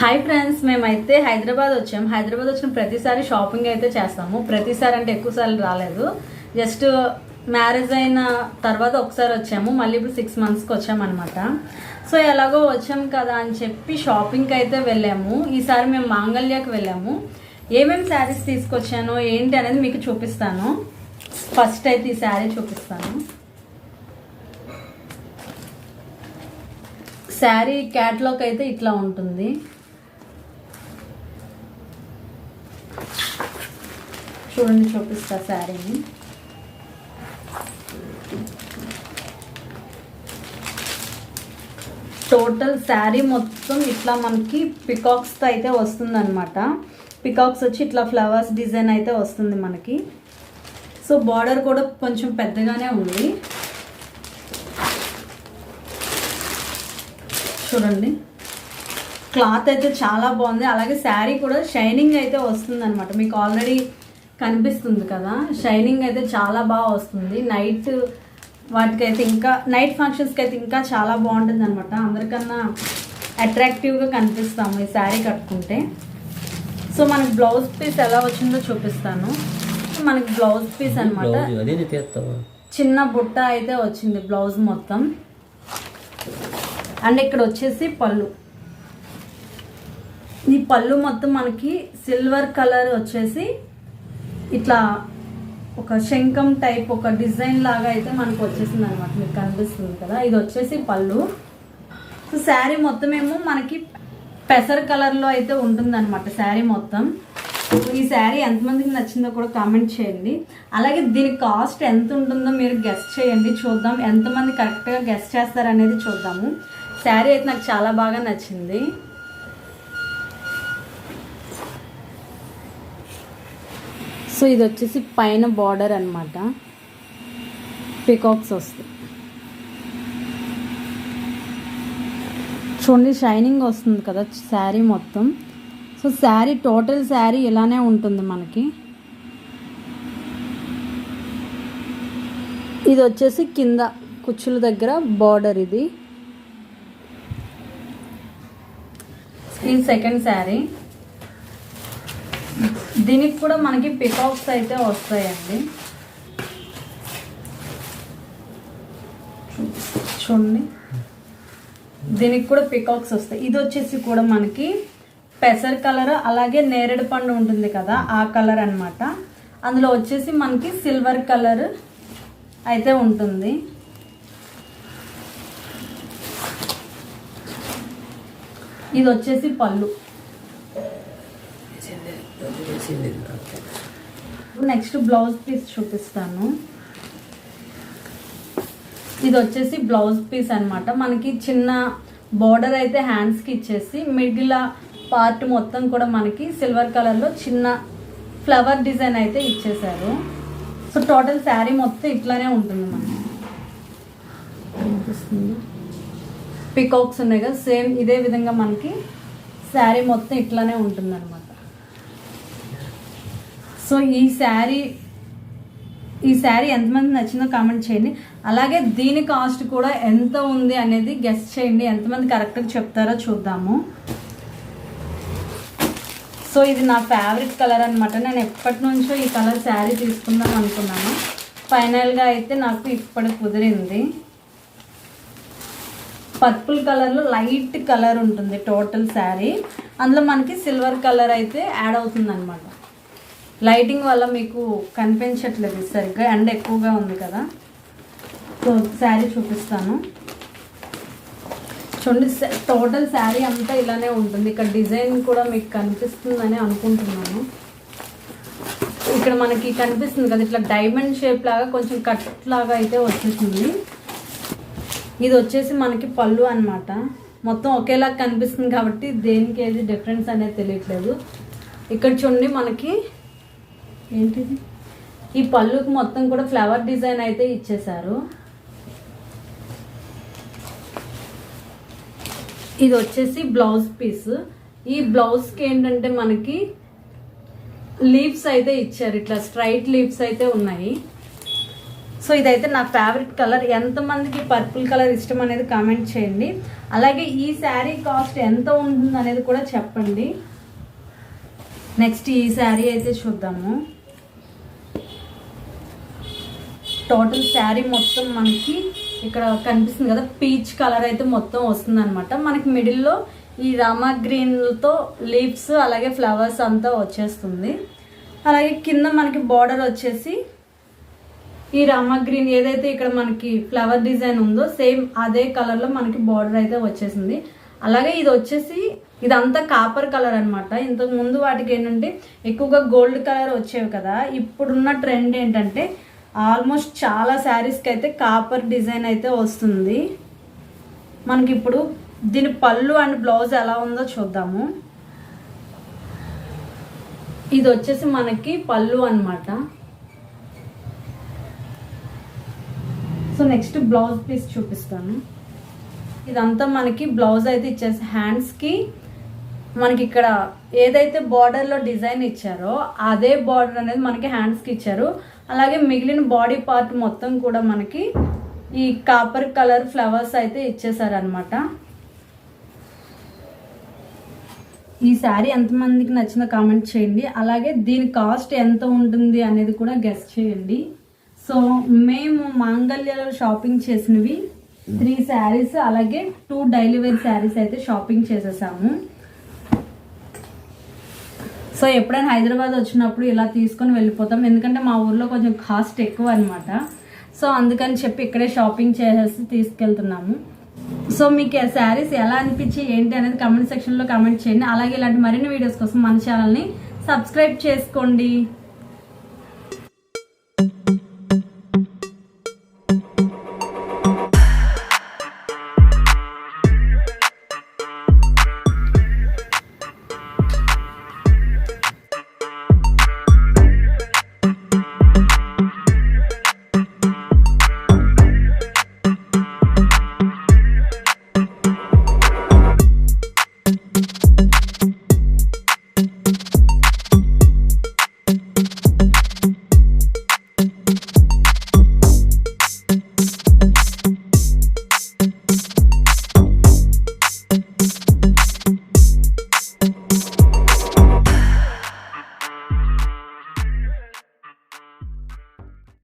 Hi friends మేమైతే హైదరాబాద్ వచ్చాం. హైదరాబాద్ వచ్చిన ప్రతిసారి షాపింగ్ అయితే చేస్తాము. ప్రతిసారి అంటే ఎక్కువసార్లు రాలేదు. జస్ట్ మ్యారేజ్ అయిన తర్వాత ఒకసారి వచ్చాము. మళ్ళీ ఇప్పుడు సిక్స్ మంత్స్కి వచ్చామన్నమాట. సో ఎలాగో వచ్చాం కదా అని చెప్పి షాపింగ్కి అయితే వెళ్ళాము. ఈసారి మేము మాంగళ్యాకి వెళ్ళాము. ఏమేమి శారీస్ తీసుకొచ్చానో ఏంటి అనేది మీకు చూపిస్తాను. ఫస్ట్ అయితే ఈ శారీ చూపిస్తాను. శారీ క్యాట్లాగ్ అయితే ఇట్లా ఉంటుంది. చూడండి చూపిస్తా శారీని టోటల్ శారీ మొత్తం ఇట్లా మనకి పికాక్స్తో అయితే వస్తుందన్నమాట. పికాక్స్ వచ్చి ఇట్లా ఫ్లవర్స్ డిజైన్ అయితే వస్తుంది మనకి. సో బార్డర్ కూడా కొంచెం పెద్దగానే ఉంది. చూడండి. క్లాత్ అయితే చాలా బాగుంది. అలాగే శారీ కూడా షైనింగ్ అయితే వస్తుంది అనమాట మీకు ఆల్రెడీ కనిపిస్తుంది కదా. షైనింగ్ అయితే చాలా బాగా వస్తుంది. నైట్ వాటికైతే ఇంకా నైట్ ఫంక్షన్స్కి అయితే ఇంకా చాలా బాగుంటుంది అనమాట అందరికన్నా అట్రాక్టివ్గా కనిపిస్తాము ఈ శారీ కట్టుకుంటే. సో మనకి బ్లౌజ్ పీస్ ఎలా వచ్చిందో చూపిస్తాను. మనకి బ్లౌజ్ పీస్ అనమాట చిన్న బుట్ట అయితే వచ్చింది బ్లౌజ్ మొత్తం. అండ్ ఇక్కడ వచ్చేసి పళ్ళు. ఈ పళ్ళు మొత్తం మనకి సిల్వర్ కలర్ వచ్చేసి ఇట్లా ఒక శంఖం టైప్ ఒక డిజైన్ లాగా అయితే మనకు వచ్చేసింది అనమాట మీకు కనిపిస్తుంది కదా? ఇది వచ్చేసి పళ్ళు. సో శారీ మొత్తం ఏమో మనకి పెసర్ కలర్లో అయితే ఉంటుంది అనమాట శారీ మొత్తం. ఈ శారీ ఎంతమందికి నచ్చిందో కూడా కామెంట్ చేయండి. అలాగే దీని కాస్ట్ ఎంత ఉంటుందో మీరు గెస్ట్ చేయండి. చూద్దాం. ఎంతమంది కరెక్ట్గా గెస్ట్ చేస్తారనేది చూద్దాము. శారీ అయితే నాకు చాలా బాగా నచ్చింది. సో ఇది వచ్చేసి పైన బార్డర్ అనమాట పికాక్స్ వస్తాయి. చూడండి షైనింగ్ వస్తుంది కదా శారీ మొత్తం. సో శారీ టోటల్ శారీ ఇలానే ఉంటుంది మనకి. ఇది వచ్చేసి కింద కుచ్చుల దగ్గర బార్డర్ ఇది. ఇది సెకండ్ శారీ. దీనికి కూడా మనకి పికాక్స్ అయితే వస్తాయండి. చూడండి. దీనికి కూడా పికాక్స్ వస్తాయి. ఇది వచ్చేసి కూడా మనకి పెసర్ కలర్ అలాగే నేరేడు పండు ఉంటుంది కదా ఆ కలర్ అన్నమాట. అందులో వచ్చేసి మనకి సిల్వర్ కలర్ అయితే ఉంటుంది. ఇది వచ్చేసి పళ్ళు. నెక్స్ట్ బ్లౌజ్ పీస్ చూపిస్తాను. ఇది వచ్చేసి బ్లౌజ్ పీస్ అనమాట మనకి చిన్న బార్డర్ అయితే హ్యాండ్స్కి ఇచ్చేసి మిడిల్ పార్ట్ మొత్తం కూడా మనకి సిల్వర్ కలర్లో చిన్న ఫ్లవర్ డిజైన్ అయితే ఇచ్చేసారు. సో టోటల్ శారీ మొత్తం ఇట్లానే ఉంటుంది మనకి. పికాక్స్ ఉన్నాయి కదా సేమ్ ఇదే విధంగా మనకి శారీ మొత్తం ఇట్లానే ఉంటుంది అనమాట సో ఈ శారీ ఈ శారీ ఎంతమంది నచ్చిందో కామెంట్ చేయండి. అలాగే దీని కాస్ట్ కూడా ఎంత ఉంది అనేది గెస్ట్ చేయండి. ఎంతమంది కరెక్ట్గా చెప్తారో చూద్దాము. సో ఇది నా ఫేవరెట్ కలర్ అనమాట నేను ఎప్పటి నుంచో ఈ కలర్ శారీ తీసుకుందాం అనుకున్నాను. ఫైనల్గా అయితే నాకు ఇప్పటి కుదిరింది. పర్పుల్ కలర్లో లైట్ కలర్ ఉంటుంది టోటల్ శారీ. అందులో మనకి సిల్వర్ కలర్ అయితే యాడ్ అవుతుంది అనమాట లైటింగ్ వల్ల మీకు కనిపించట్లేదు సరిగ్గా ఎండ ఎక్కువగా ఉంది కదా. సో శారీ చూపిస్తాను. చూడండి టోటల్ శారీ అంతా ఇలానే ఉంటుంది. ఇక్కడ డిజైన్ కూడా మీకు కనిపిస్తుందని అనుకుంటున్నాను. ఇక్కడ మనకి కనిపిస్తుంది కదా ఇట్లా డైమండ్ షేప్ లాగా కొంచెం కట్ లాగా అయితే వచ్చేసింది. ఇది వచ్చేసి మనకి పళ్ళు అన్నమాట. మొత్తం ఒకేలా కనిపిస్తుంది కాబట్టి దేనికి ఏది డిఫరెన్స్ అనేది తెలియట్లేదు. ఇక్కడ చూడండి మనకి ఏంటిది? ఈ పళ్ళుకి మొత్తం కూడా ఫ్లవర్ డిజైన్ అయితే ఇచ్చేసారు ఇది వచ్చేసి బ్లౌజ్ పీస్ ఈ బ్లౌజ్కి ఏంటంటే మనకి లీవ్స్ అయితే ఇచ్చారు. ఇట్లా స్ట్రైట్ లీవ్స్ అయితే ఉన్నాయి. సో ఇదైతే నా ఫేవరెట్ కలర్ ఎంతమందికి పర్పుల్ కలర్ ఇష్టం అనేది కామెంట్ చేయండి. అలాగే ఈ శారీ కాస్ట్ ఎంత ఉంటుంది అనేది కూడా చెప్పండి. నెక్స్ట్ ఈ శారీ అయితే చూద్దాము. టోటల్ శారీ మొత్తం మనకి ఇక్కడ కనిపిస్తుంది కదా పీచ్ కలర్ అయితే మొత్తం వస్తుంది అనమాట మనకి మిడిల్లో ఈ రామా గ్రీన్తో లీవ్స్ అలాగే ఫ్లవర్స్ అంతా వచ్చేస్తుంది. అలాగే కింద మనకి బార్డర్ వచ్చేసి ఈ రామా గ్రీన్ ఏదైతే ఇక్కడ మనకి ఫ్లవర్ డిజైన్ ఉందో సేమ్ అదే కలర్లో మనకి బార్డర్ అయితే వచ్చేసింది. అలాగే ఇది వచ్చేసి ఇదంతా కాపర్ కలర్ అనమాట ఇంతకు ముందు వాటికి ఏంటంటే ఎక్కువగా గోల్డ్ కలర్ వచ్చేవి కదా. ఇప్పుడున్న ట్రెండ్ ఏంటంటే ఆల్మోస్ట్ చాలా శారీస్కి అయితే కాపర్ డిజైన్ అయితే వస్తుంది. మనకి ఇప్పుడు దీని పళ్ళు అండ్ బ్లౌజ్ ఎలా ఉందో చూద్దాము. ఇది వచ్చేసి మనకి పళ్ళు అన్నమాట. సో నెక్స్ట్ బ్లౌజ్ పీస్ చూపిస్తాను. ఇదంతా మనకి బ్లౌజ్ అయితే ఇచ్చేసి హ్యాండ్స్కి మనకి ఇక్కడ ఏదైతే బార్డర్లో డిజైన్ ఇచ్చారో అదే బార్డర్ అనేది మనకి హ్యాండ్స్కి ఇచ్చారు. అలాగే మిగిలిన బాడీ పార్ట్ మొత్తం కూడా మనకి ఈ కాపర్ కలర్ ఫ్లవర్స్ అయితే ఇచ్చేసారనమాట ఈ శారీ ఎంతమందికి నచ్చిందో కామెంట్ చేయండి. అలాగే దీని కాస్ట్ ఎంత ఉంటుంది అనేది కూడా గెస్ట్ చేయండి. సో మేము మాంగళ్యలో షాపింగ్ చేసినవి త్రీ శారీస్ అలాగే టూ డైలీ శారీస్ అయితే షాపింగ్ చేసేసాము. సో ఎప్పుడైనా హైదరాబాద్ వచ్చినప్పుడు ఇలా తీసుకొని వెళ్ళిపోతాం. ఎందుకంటే మా ఊర్లో కొంచెం కాస్ట్ ఎక్కువ అనమాట సో అందుకని చెప్పి ఇక్కడే షాపింగ్ చేసేసి తీసుకెళ్తున్నాము. సో మీకు శారీస్ ఎలా అనిపించి ఏంటి అనేది కమెంట్ సెక్షన్లో కమెంట్ చేయండి. అలాగే ఇలాంటి మరిన్ని వీడియోస్ కోసం మన ఛానల్ని సబ్స్క్రైబ్ చేసుకోండి.